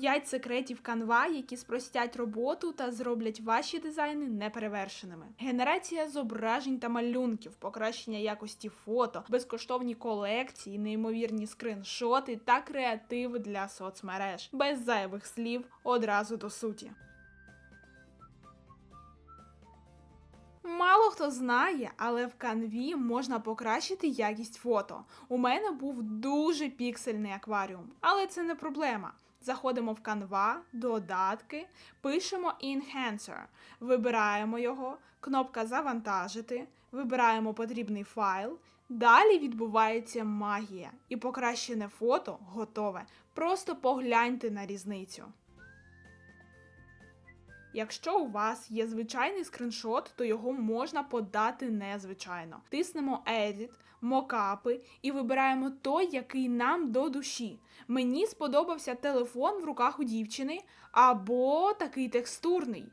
5 секретів Canva, які спростять роботу та зроблять ваші дизайни неперевершеними. Генерація зображень та малюнків, покращення якості фото, безкоштовні колекції, неймовірні скриншоти та креатив для соцмереж. Без зайвих слів одразу до суті. Мало хто знає, але в канві можна покращити якість фото. У мене був дуже піксельний акваріум, але це не проблема. Заходимо в Canva, додатки, пишемо Enhancer, вибираємо його, кнопка Завантажити, вибираємо потрібний файл. Далі відбувається магія, і покращене фото готове. Просто погляньте на різницю. Якщо у вас є звичайний скриншот, то його можна подати незвичайно. Тиснемо Edit, мокапи і вибираємо той, який нам до душі. Мені сподобався телефон в руках у дівчини або такий текстурний.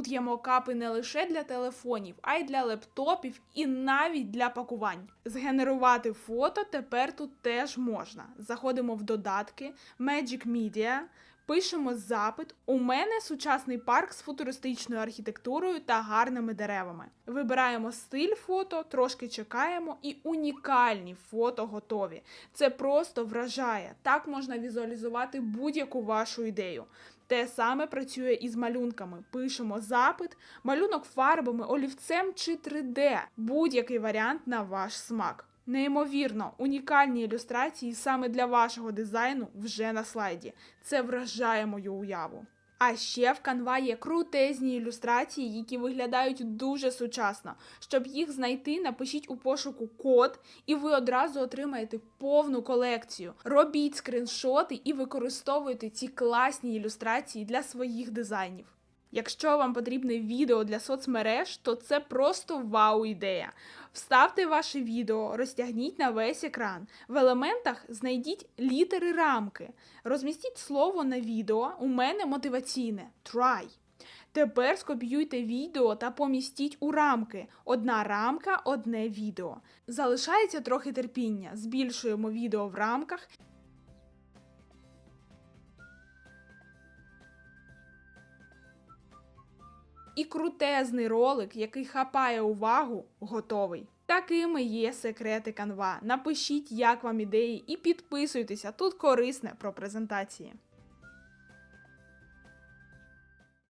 Тут є мокапи не лише для телефонів, а й для лептопів і навіть для пакувань. Згенерувати фото тепер тут теж можна. Заходимо в додатки, Magic Media, пишемо запит. У мене сучасний парк з футуристичною архітектурою та гарними деревами. Вибираємо стиль фото, трошки чекаємо, і унікальні фото готові. Це просто вражає. Так можна візуалізувати будь-яку вашу ідею. Те саме працює і з малюнками. Пишемо запит, малюнок фарбами, олівцем чи 3D. Будь-який варіант на ваш смак. Неймовірно, унікальні ілюстрації саме для вашого дизайну вже на слайді. Це вражає мою уяву. А ще в Canva є крутезні ілюстрації, які виглядають дуже сучасно. Щоб їх знайти, напишіть у пошуку код, і ви одразу отримаєте повну колекцію. Робіть скріншоти і використовуйте ці класні ілюстрації для своїх дизайнів. Якщо вам потрібне відео для соцмереж, то це просто вау-ідея. Вставте ваше відео, розтягніть на весь екран. В елементах знайдіть літери рамки. Розмістіть слово на відео. У мене мотиваційне try. Тепер скопіюйте відео та помістіть у рамки. Одна рамка, одне відео. Залишається трохи терпіння. Збільшуємо відео в рамках і крутезний ролик, який хапає увагу, готовий. Такими є секрети канва. Напишіть, як вам ідеї, і підписуйтеся. Тут корисне про презентації.